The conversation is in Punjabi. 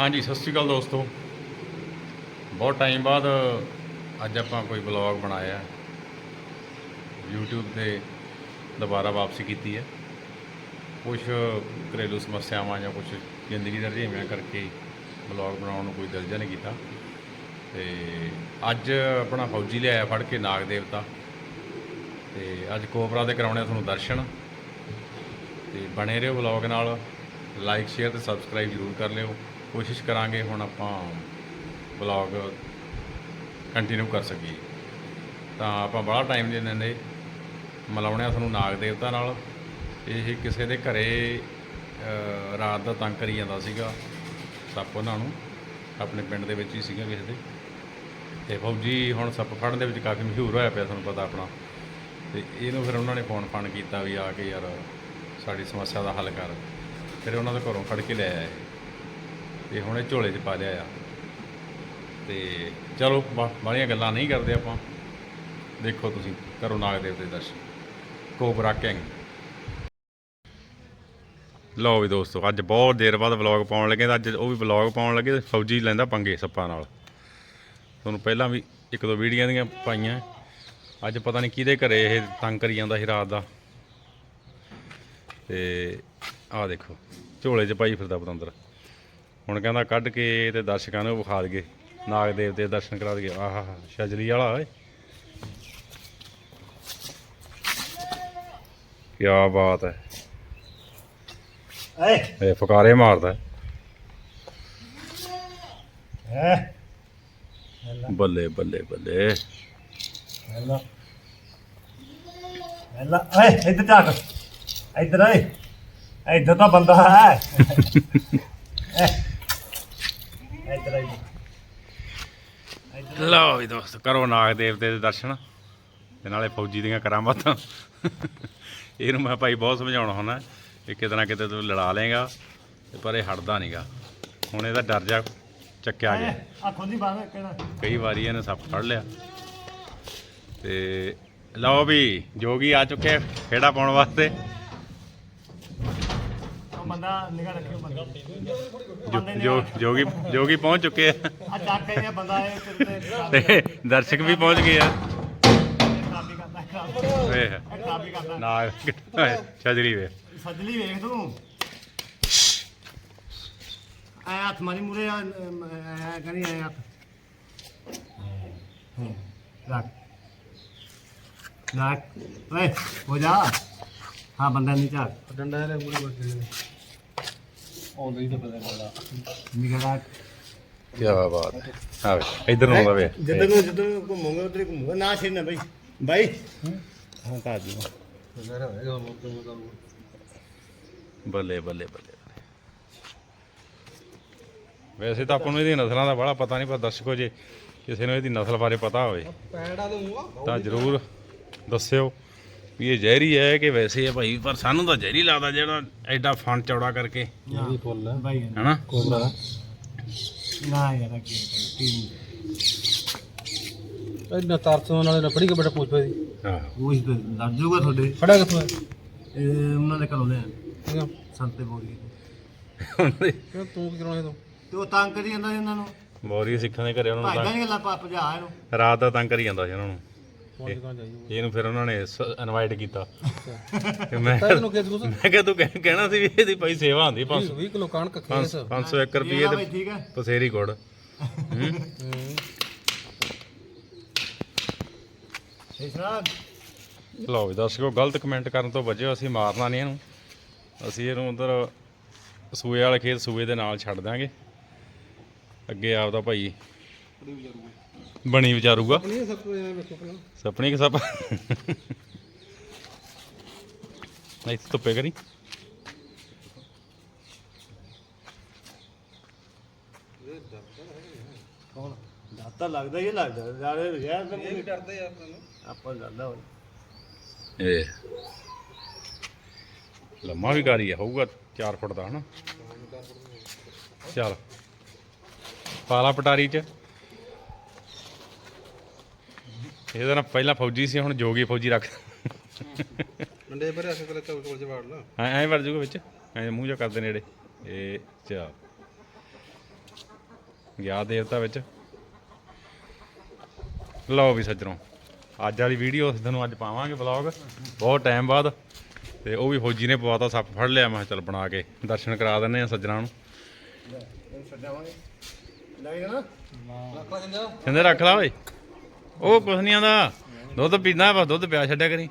ਹਾਂਜੀ, ਸਤਿ ਸ਼੍ਰੀ ਅਕਾਲ ਦੋਸਤੋ। ਬਹੁਤ ਟਾਈਮ ਬਾਅਦ ਅੱਜ ਆਪਾਂ ਕੋਈ ਵਲੌਗ ਬਣਾਇਆ। ਹੈ। YouTube ਤੇ ਦੁਬਾਰਾ ਵਾਪਸੀ ਕੀਤੀ ਹੈ। ਕੁਝ ਘਰੇਲੂ ਸਮੱਸਿਆਵਾਂ ਜਾਂ ਕੁਝ ਜ਼ਿੰਦਗੀ ਦੇ ਰੁਝੇਵਿਆਂ ਕਰਕੇ ਵਲੌਗ ਬਣਾਉਣ ਨੂੰ ਕੋਈ ਦਿਲ ਜਿਹਾ ਨਹੀਂ ਕੀਤਾ। ਤੇ ਅੱਜ ਆਪਣਾ ਫੌਜੀ ਲਿਆਇਆ ਫੜ ਕੇ ਨਾਗ ਦੇਵਤਾ। ਤੇ ਅੱਜ ਕੋਬਰਾ ਦੇ ਕਰਾਉਣੇ ਆ ਤੁਹਾਨੂੰ ਦਰਸ਼ਨ। ਤੇ ਬਣੇ ਰਹੋ ਵਲੌਗ ਨਾਲ। ਲਾਈਕ ਸ਼ੇਅਰ ਤੇ ਸਬਸਕ੍ਰਾਈਬ ਜ਼ਰੂਰ ਕਰ ਲਿਓ। ਕੋਸ਼ਿਸ਼ ਕਰਾਂਗੇ ਹੁਣ ਆਪਾਂ ਵਲੌਗ ਕੰਟੀਨਿਊ ਕਰ ਸਕੀਏ। ਤਾਂ ਆਪਾਂ ਬੜਾ ਟਾਈਮ ਦੇ ਦਿੰਦੇ, ਮਿਲਾਉਣੇ ਆ ਤੁਹਾਨੂੰ ਨਾਗ ਦੇਵਤਾ ਨਾਲ। ਇਹ ਕਿਸੇ ਦੇ ਘਰੇ ਰਾਤ ਦਾ ਤੰਗ ਕਰੀ ਜਾਂਦਾ ਸੀਗਾ, ਸੱਪ ਉਹਨਾਂ ਨੂੰ, ਆਪਣੇ ਪਿੰਡ ਦੇ ਵਿੱਚ ਹੀ ਸੀਗਾ ਕਿਸੇ ਦੇ। ਤੇ ਫੌਜੀ ਹੁਣ ਸੱਪ ਫੜਨ ਦੇ ਵਿੱਚ ਕਾਫੀ ਮਸ਼ਹੂਰ ਹੋਇਆ ਪਿਆ, ਤੁਹਾਨੂੰ ਪਤਾ ਆਪਣਾ। ਤੇ ਇਹਨੂੰ ਫਿਰ ਉਹਨਾਂ ਨੇ ਫੋਨ ਫਾਨ ਕੀਤਾ ਵੀ ਆ ਕੇ ਯਾਰ ਸਾਡੀ ਸਮੱਸਿਆ ਦਾ ਹੱਲ ਕਰ। ਫਿਰ ਉਹਨਾਂ ਦੇ ਘਰੋਂ ਫੜ ਕੇ ਲੈ ਆਏ। ਤੇ ਹੁਣ ਇਹ ਝੋਲੇ 'ਚ ਪਾ ਲਿਆ ਆ। ਤੇ ਚਲੋ, ਬਾ- ਬਾਹਲੀਆਂ ਗੱਲਾਂ ਨਹੀਂ ਕਰਦੇ ਆਪਾਂ। ਦੇਖੋ ਤੁਸੀਂ, ਕਰੋ ਨਾਗ ਦੇਵਤੇ ਦੇ ਦਰਸ਼ਨ। ਕੋਬਰਾ ਕਿੰਗ ਲਓ ਵੀ ਦੋਸਤੋ, ਅੱਜ ਬਹੁਤ ਦੇਰ ਬਾਅਦ ਵਲੌਗ ਪਾਉਣ ਲੱਗੇ ਤਾਂ ਅੱਜ ਉਹ ਵੀ ਵਲੌਗ ਪਾਉਣ ਲੱਗੇ ਤੇ ਫੌਜੀ ਲੈਂਦਾ ਪੰਗੇ ਸੱਪਾਂ ਨਾਲ। ਤੁਹਾਨੂੰ ਪਹਿਲਾਂ ਵੀ ਇੱਕ ਦੋ ਵੀਡੀਓ ਦੀਆਂ ਪਾਈਆਂ। ਅੱਜ ਪਤਾ ਨਹੀਂ ਕਿਹਦੇ ਘਰੇ ਇਹ ਤੰਗ ਕਰੀ ਜਾਂਦਾ ਸੀ ਰਾਤ ਦਾ। ਤੇ ਆਹ ਦੇਖੋ, ਝੋਲੇ 'ਚ ਪਾਈ ਫਿਰਦਾ ਪਤੰਦਰ। ਹੁਣ ਕਹਿੰਦਾ ਕੱਢ ਕੇ ਤੇ ਦਰਸ਼ਕਾਂ ਨੂੰ ਵਿਖਾ ਦਈਏ। ਨਾਗ ਦੇਵਤੇ ਦੇ ਦਰਸ਼ਨ ਕਰਾ ਦਈਏ। ਆਹਾ ਸ਼ਜਲੀ ਵਾਲਾ ਓਏ। ਕੀ ਬਾਤ ਹੈ। ਏ ਇਹ ਫਕਾਰੇ ਮਾਰਦਾ। ਹੈ। ਬੱਲੇ ਬੱਲੇ ਬੱਲੇ। ਹੈਲਾ। ਹੈਲਾ ਏ ਇੱਧਰ ਝਾਕ ਇੱਧਰ ਏ ਇੱਧਰ ਤਾਂ ਬੰਦਾ ਹੈ। ਇੱਧਰ ਆ ਇੱਧਰ ਲਓ ਵੀ ਦੋਸਤ ਕਰੋ ਨਾਗ ਦੇਵਤੇ ਦੇ ਦਰਸ਼ਨ ਤੇ ਨਾਲੇ ਫੌਜੀ ਦੀਆਂ ਕਰਾਮਾਤਾਂ ਇਹਨੂੰ ਮੈਂ ਭਾਈ ਬਹੁਤ ਸਮਝਾਉਣਾ ਹੁੰਦਾ ਕਿ ਕਿਤੇ ਨਾ ਕਿਤੇ ਤੂੰ ਲੜਾ ਲੇਗਾ ਪਰ ਇਹ ਹਟਦਾ ਨਹੀਂਗਾ। ਹੁਣ ਇਹਦਾ ਡਰ ਜਾ ਚੱਕਿਆ ਗਿਆ। ਆ ਖੋਲੀ ਬਾਹਰ ਕਿਹੜਾ ਕਈ ਵਾਰੀ ਇਹਨੇ ਸੱਪ ਫੜ ਲਿਆ। ਤੇ ਲਓ ਵੀ ਜੋਗੀ ਆ ਚੁੱਕੇ ਖੇੜਾ ਪਾਉਣ ਵਾਸਤੇ। ਬੰਦਾ ਨਿਗਾਹ ਰੱਖਿਓ ਬੰਦਾ। ਜੋ- ਜੋ ਜੋਗੀ ਜੋਗੀ ਪਹੁੰਚ ਚੁੱਕੇ ਆ। ਆ ਚੱਕ ਕੇ ਇਹ ਬੰਦਾ ਇਹ ਤੇ ਤੇ ਦਰਸ਼ਕ ਵੀ ਪਹੁੰਚ ਗਏ ਆ। ਖਰਾਬੀ ਕਰਦਾ ਖਰਾਬੀ ਵੇਖ ਇਹ ਖਰਾਬੀ ਕਰਦਾ। ਨਾਲ ਛਜਰੀ ਵੇ। ਸੱਜਲੀ ਵੇਖ ਤੂੰ। ਐ ਹੱਥ ਮਾਰੀ ਮੂਰੇ ਆ ਐ ਕਰੀ ਐ ਹੱਥ। ਹੂੰ। ਰੱਖ। ਰੱਖ। ਓਏ ਹੋ ਜਾ। ਹਾਂ ਬੰਦਾ ਨਹੀਂ ਝਾਕ ਡੰਡਾ ਇਹਦੇ ਮੂਰੇ ਬੱਕਰੀ ਆਉਂਦਾ ਹੀ ਤਾਂ ਪਤਾ ਲੱਗਦਾ। ਨਿਗਾਹ ਰੱਖ। ਕੀ ਬਾਤ ਹੈ। ਆ ਵੇ ਇਧਰ ਨੂੰ ਆਉਂਦਾ ਵੇ ਜਿੱਧਰ ਨੂੰ ਜਿੱਧਰ ਨੂੰ ਘੁੰਮੋਗੇ ਉਧਰ ਹੀ ਘੁੰਮੂਗਾ। ਨਾ ਛੇੜਨਾ ਬਾਈ। ਬਾਈ। ਹਾਂ ਤਾਂ ਜੀ ਨਜ਼ਾਰਾ ਹੋਏਗਾ ਮੋਟੇ ਮੋਟਾ ਬੱਲੇ ਬੱਲੇ ਬੱਲੇ ਵੈਸੇ ਤਾਂ ਆਪਾਂ ਨੂੰ ਇਹਦੀਆਂ ਨਸਲਾਂ ਦਾ ਬੜਾ ਪਤਾ ਨਹੀਂ ਪਰ ਦਰਸ਼ਕੋ ਜੇ ਕਿਸੇ ਨੂੰ ਇਹਦੀ ਨਸਲ ਬਾਰੇ ਪਤਾ ਹੋਵੇ ਪੈੜਾ ਦੇ ਮੂੰਹ ਤਾਂ ਜ਼ਰੂਰ ਦੱਸਿਓ। ਵੀ ਇਹ ਜ਼ਹਿਰੀ ਹੈ ਕਿ ਵੈਸੇ ਹੈ ਭਾਈ ਪਰ ਸਾਨੂੰ ਤਾਂ ਜ਼ਹਿਰੀ ਲੱਗਦਾ ਜਿਹੜਾ ਐਡਾ ਫਣ ਚੌੜਾ ਕਰਕੇ। ਇਹ ਵੀ ਫੁੱਲ ਹੈ। ਬਾਈ ਹਨਾ? ਕੋਬਰਾ ਨਾ ਯਾਰ ਕੀ ਕੀ ਇੰਨਾ ਤਰਸੋਂ ਨਾਲੇ ਨਾ ਫੜੀ ਕੇ ਬੜਾ ਪੁੱਛ ਪਈ ਹਾਂ। ਉਹ ਇਸ ਤੇ ਲੱਗ ਜਾਊਗਾ ਤੁਹਾਡੇ? ਫੜਾ ਕਿੱਥੋਂ ਹੈ? ਇਹ ਉਹਨਾਂ ਦੇ ਘਰੋਂ ਲਿਆ ਠੀਕ ਆ ਸੰਤੇ ਕਿਉਂ ਤੂੰ ਕੀ ਕਰਾਉਣਾ ਤੂੰ ਤੇ ਉਹ ਤੰਗ ਕਰੀ ਜਾਂਦਾ ਸੀ ਉਹਨਾਂ ਨੂੰ। ਮੋਰੀ ਸਿੱਖਾਂ ਦੇ ਘਰੇ ਉਹਨਾਂ ਨੂੰ ਤਾਂ ਨਹੀਂ ਗੱਲਾਂ ਪਾ ਭਜਾ ਇਹਨੂੰ। ਰਾਤ ਦਾ ਤੰਗ ਕਰੀ ਜਾਂਦਾ ਸੀ ਉਹਨਾਂ ਨੂੰ। ਇਹਨੂੰ ਫਿਰ ਉਹਨਾਂ ਨੇ ਇਨਵਾਈਟ ਕੀਤਾ। ਤੇ ਮੈਂ ਮੈਂ ਕਿਹਾ ਤੂੰ ਕਹਿ- ਕਹਿਣਾ ਸੀ ਵੀ ਇਹਦੀ ਭਾਈ ਸੇਵਾ ਹੁੰਦੀ 500 20 ਕਿਲੋ ਕਣਕ ਖੇਸ 501 ਰੁਪਏ ਇਹ ਤੇ ਬਾਈ ਠੀਕ ਹੈ ਪਸੇਰੀ ਗੁੜ। ਹੂੰ। ਸਹੀ ਲਓ ਵੀ ਦਰਸ਼ਕੋ ਗਲਤ ਕਮੈਂਟ ਕਰਨ ਤੋਂ ਬਚਿਓ ਅਸੀਂ ਮਾਰਨਾ ਨਹੀਂ ਇਹਨੂੰ। ਅਸੀਂ ਇਹਨੂੰ ਉਧਰ ਸੂਏ ਵਾਲੇ ਖੇਤ ਸੂਏ ਦੇ ਨਾਲ ਛੱਡ ਦਾਂਗੇ ਅੱਗੇ ਆਪਦਾ ਭਾਈ ਬਣੀ ਵਿਚਾਰੂਗਾ। ਨਹੀਂ ਸਭ ਤੋਂ ਇਹ ਵੇਖੋ ਪਹਿਲਾਂ। ਸਪਣੀ ਕਿ ਸਪ ਨਹੀਂ ਧੁੱਪੇ ਕਰੀ। ਕੌਣ? ਦਾਤਾ ਲੱਗਦਾ ਹੀ ਲੱਗਦਾ ਜਾਰੇ ਰਿਹਾ ਤਾਂ ਇਹ ਵੀ ਡਰਦੇ ਆ ਆਪਾਂ ਨੂੰ। ਆਪਾਂ ਲੱਗਦਾ ਹੋਵੇ। ਇਹ। ਲੰਮਾ ਵੀ ਗਾਰੀ ਆ ਹੋਊਗਾ 4 ਫੁੱਟ ਦਾ ਹਨਾ? ਚੱਲ। ਪਾਲਾ ਪਟਾਰੀ ਚ। ਇਹਦਾ ਨਾ ਪਹਿਲਾਂ ਫੌਜੀ ਸੀ ਹੁਣ ਜੋਗੀ ਫੌਜੀ ਰੱਖ। ਡੰਡੇ ਪਰ ਅਸੇ ਕੋਲ ਚੌਲ ਚੌਲ ਜਵਾੜ ਲਾ। ਐ ਐ ਵੜ ਜੂਗਾ ਵਿੱਚ। ਐ ਮੂੰਹ ਜਾ ਕਰਦੇ ਨੇੜੇ। ਇਹ ਚਾ। ਗਿਆ ਦੇਵਤਾ ਵਿੱਚ। ਲਓ ਵੀ ਸੱਜਣੋ ਅੱਜ ਵਾਲੀ ਵੀਡੀਓ ਤੁਹਾਨੂੰ ਅੱਜ ਪਾਵਾਂਗੇ ਵਲੌਗ ਬਹੁਤ ਟਾਈਮ ਬਾਅਦ। ਤੇ ਉਹ ਵੀ ਫੌਜੀ ਨੇ ਪਵਾਤਾ ਸੱਪ ਫੜ ਲਿਆ। ਮੈਂ ਕਿਹਾ ਚੱਲ ਬਣਾ ਕੇ ਦਰਸ਼ਨ ਕਰਾ ਦਿੰਨੇ ਆ ਸੱਜਣਾ ਨੂੰ। ਛੱਡਾਵਾਂਗੇ ਲੈ ਜਾਣਾ ਰੱਖ ਲੈ ਜਿੰਦਾ ਰੱਖ ਲਾ ਓਏ। ਉਹ ਕੁਛ ਨਹੀਂ ਆਂਦਾ ਦੁੱਧ ਪੀਂਦਾ ਬਸ ਦੁੱਧ ਪਿਆ ਛੱਡਿਆ ਕਰੀ।